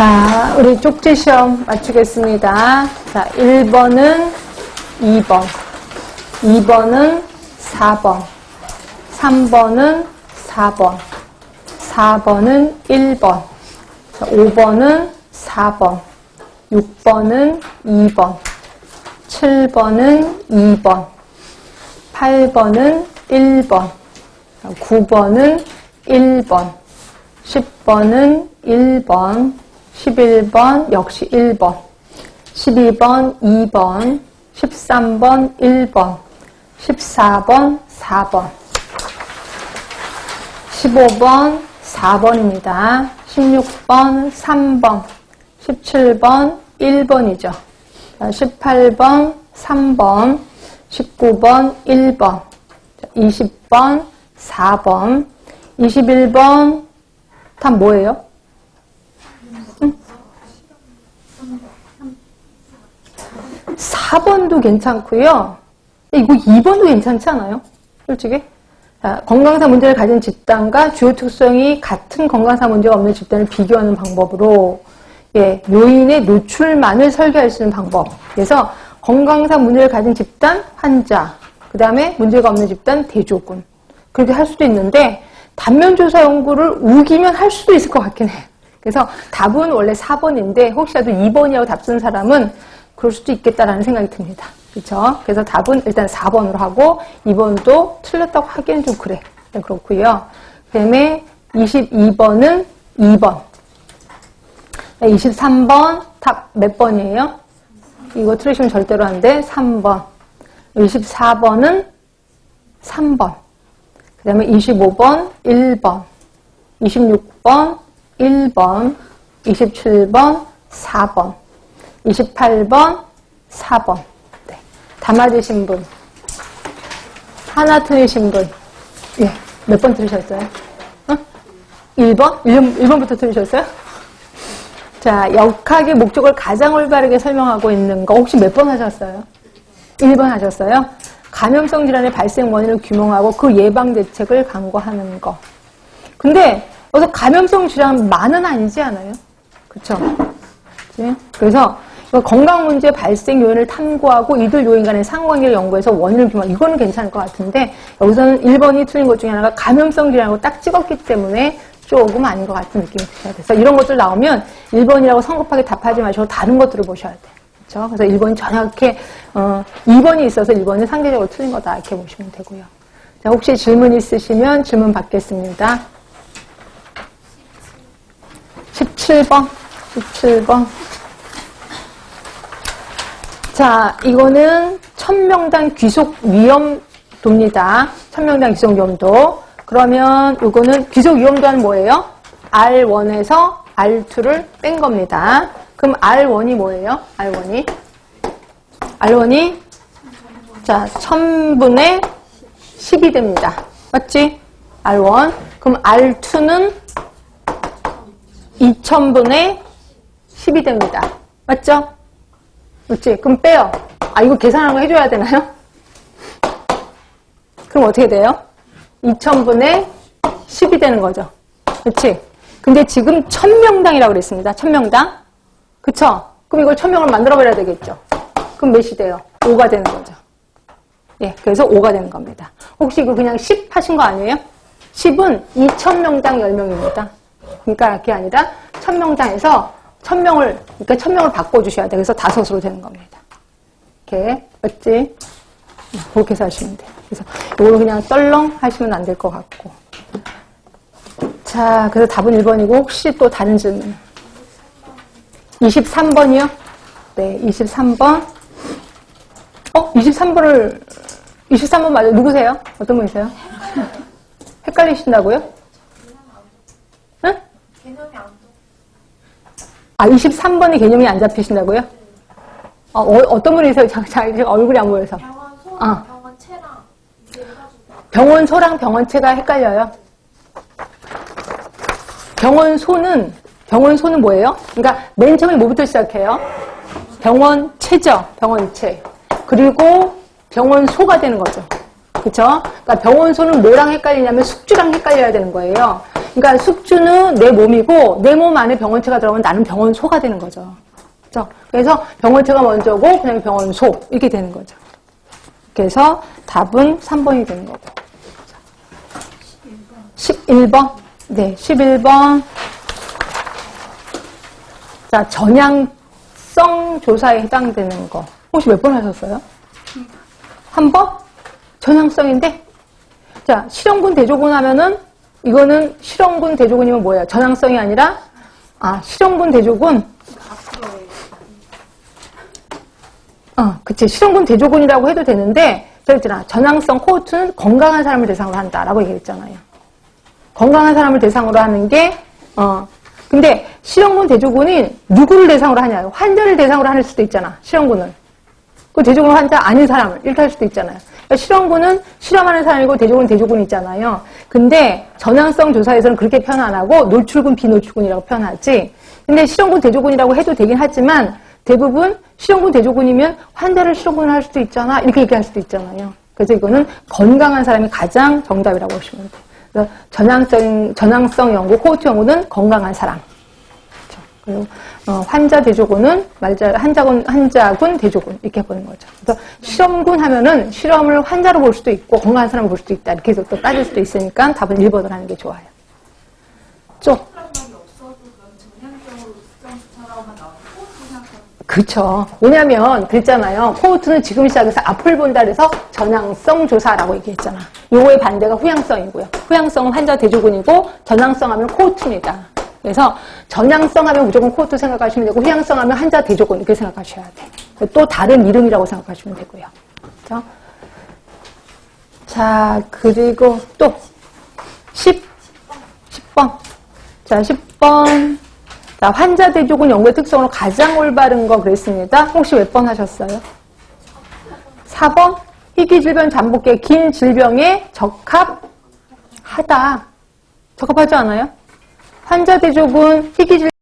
자, 우리 쪽지 시험 맞추겠습니다. 자, 1번은 2번, 2번은 4번, 3번은 4번, 4번은 1번, 자, 5번은 4번, 6번은 2번, 7번은 2번, 8번은 1번, 9번은 1번, 10번은 1번, 11번 역시 1번, 12번 2번, 13번 1번, 14번 4번, 15번 4번입니다. 16번 3번, 17번 1번이죠. 18번 3번, 19번 1번, 20번 4번, 21번 다 뭐예요? 응? 4번도 괜찮고요. 이거 2번도 괜찮지 않아요? 솔직히? 자, 건강사 문제를 가진 집단과 주요 특성이 같은 건강사 문제가 없는 집단을 비교하는 방법으로 예, 요인의 노출만을 설계할 수 있는 방법. 그래서 건강사 문제를 가진 집단 환자, 그 다음에 문제가 없는 집단 대조군. 그렇게 할 수도 있는데 단면조사 연구를 우기면 할 수도 있을 것 같긴 해. 그래서 답은 원래 4번인데 혹시라도 2번이라고 답 쓴 사람은 그럴 수도 있겠다라는 생각이 듭니다. 그렇죠? 그래서 답은 일단 4번으로 하고 2번도 틀렸다고 하기엔 좀 그래. 네, 그렇고요. 그다음에 22번은 2번. 23번 답 몇 번이에요? 이거 틀리시면 절대로 안 돼. 3번. 24번은 3번. 그 다음에 25번 1번. 26번 1번. 27번 4번. 28번 4번. 네. 다 맞으신 분. 하나 틀리신 분. 예. 몇 번 틀리셨어요? 어? 1번? 1번, 1번부터 틀리셨어요? 자, 역학의 목적을 가장 올바르게 설명하고 있는 거 혹시 몇 번 하셨어요? 1번 하셨어요? 감염성 질환의 발생 원인을 규명하고 그 예방 대책을 강구하는 거. 근데 여기서 감염성 질환만은 아니지 않아요? 그치? 그래서 건강 문제 발생 요인을 탐구하고 이들 요인 간의 상관계를 연구해서 원인을 규명. 이거는 괜찮을 것 같은데 여기서는 1번이 틀린 것 중에 하나가 감염성 질환이라고 딱 찍었기 때문에 조금 아닌 것 같은 느낌이 드셔야 돼서 이런 것들 나오면 1번이라고 성급하게 답하지 마시고 다른 것들을 보셔야 돼. 그렇죠? 그래서 1번이 전혀 이렇게 어, 2번이 있어서 1번이 상대적으로 틀린 거다 이렇게 보시면 되고요. 자, 혹시 질문 있으시면 질문 받겠습니다. 17번, 17번. 자, 이거는 천명당 귀속 위험도입니다. 천명당 귀속 위험도. 그러면 이거는 귀속 위험도는 뭐예요? R1에서 R2를 뺀 겁니다. 그럼 R1이 뭐예요? R1이? R1이 자, 1000분의 10이 됩니다. 맞지? R1. 그럼 R2는 2000분의 10이 됩니다. 맞죠? 맞지? 그럼 빼요. 아, 이거 계산하는 거 해줘야 되나요? 그럼 어떻게 돼요? 2000분의 10이 되는 거죠. 그렇지? 근데 지금 1000명당이라고 그랬습니다. 1000명당. 그쵸? 그럼 이걸 1000명을 만들어 버려야 되겠죠. 그럼 몇이 돼요? 5가 되는 거죠. 예, 그래서 5가 되는 겁니다. 혹시 이거 그냥 10 하신 거 아니에요? 10은 2000명당 10명입니다. 그러니까 그게 아니라 1000명당에서 1000명을, 그러니까 1000명을 바꿔주셔야 돼. 그래서 다섯으로 되는 겁니다. 이렇게, 맞지? 그렇게 해서 하시면 돼요. 그래서 이걸 그냥 떨렁 하시면 안 될 것 같고. 자, 그래서 답은 1번이고 혹시 또 다른 질문? 23번이요? 네, 23번. 어? 23번을 23번 맞아요. 누구세요? 어떤 분이세요? 헷갈리신다고요? 응? 개념이 안 돼. 아, 23번이 개념이 안 잡히신다고요? 어, 어, 떤 분이세요? 자, 자, 얼굴이 안 보여서. 병원 소, 아. 병원 체랑 해가지고 병원 소랑 병원 체가 헷갈려요. 병원 소는 병원 소는 뭐예요? 그러니까 맨 처음에 뭐부터 시작해요? 병원 체죠. 병원 체. 그리고 병원 소가 되는 거죠. 그쵸? 그러니까 병원 소는 뭐랑 헷갈리냐면 숙주랑 헷갈려야 되는 거예요. 그러니까 숙주는 내 몸이고 내 몸 안에 병원체가 들어가면 나는 병원 소가 되는 거죠. 그죠? 그래서 병원체가 먼저고 그냥 병원 소 이렇게 되는 거죠. 그래서 답은 3번이 되는 거고. 11번. 네, 11번. 자, 전향성 조사에 해당되는 거. 혹시 몇 번 하셨어요? 한 번? 전향성인데? 자, 실험군 대조군 하면은, 이거는 실험군 대조군이면 뭐예요? 전향성이 아니라, 아, 실험군 대조군. 어, 그치. 실험군 대조군이라고 해도 되는데, 저 있잖아. 전향성 코호트는 건강한 사람을 대상으로 한다라고 얘기했잖아요. 건강한 사람을 대상으로 하는 게, 어, 근데 실험군 대조군이 누구를 대상으로 하냐요? 환자를 대상으로 할 수도 있잖아. 실험군은. 그 대조군 환자 아닌 사람을 이렇게 할 수도 있잖아요. 그러니까 실험군은 실험하는 사람이고 대조군은 대조군이 있잖아요. 근데 전향성 조사에서는 그렇게 표현 안 하고 노출군, 비노출군이라고 표현하지. 근데 실험군, 대조군이라고 해도 되긴 하지만 대부분 실험군, 대조군이면 환자를 실험군을 할 수도 있잖아. 이렇게 얘기할 수도 있잖아요. 그래서 이거는 건강한 사람이 가장 정답이라고 보시면 돼요. 전향성, 전향성 연구, 코호트 연구는 건강한 사람. 그렇죠. 그리고 어, 환자 대조군은 말자 환자군 환자군 대조군 이렇게 보는 거죠. 그래서 실험군 하면은 실험을 환자로 볼 수도 있고 건강한 사람을 볼 수도 있다 이렇게 해서 또 따질 수도 있으니까 답은 1번을 하는 게 좋아요. 쪽 그쵸. 왜냐면 그랬잖아요. 코호트는 지금 시작해서 앞을 본다 그래서 전향성 조사라고 얘기했잖아. 요거의 반대가 후향성이고요. 후향성은 환자 대조군이고 전향성 하면 코호트입니다. 그래서 전향성 하면 무조건 코호트 생각하시면 되고 후향성 하면 환자 대조군 이렇게 생각하셔야 돼. 또 다른 이름이라고 생각하시면 되고요. 그죠? 자, 그리고 또 10, 10번. 자, 10번. 자, 환자 대조군 연구의 특성으로 가장 올바른 거 그랬습니다. 혹시 몇 번 하셨어요? 4번. 희귀 질병 잠복계 긴 질병에 적합하다. 적합하지 않아요? 환자 대조군 희귀질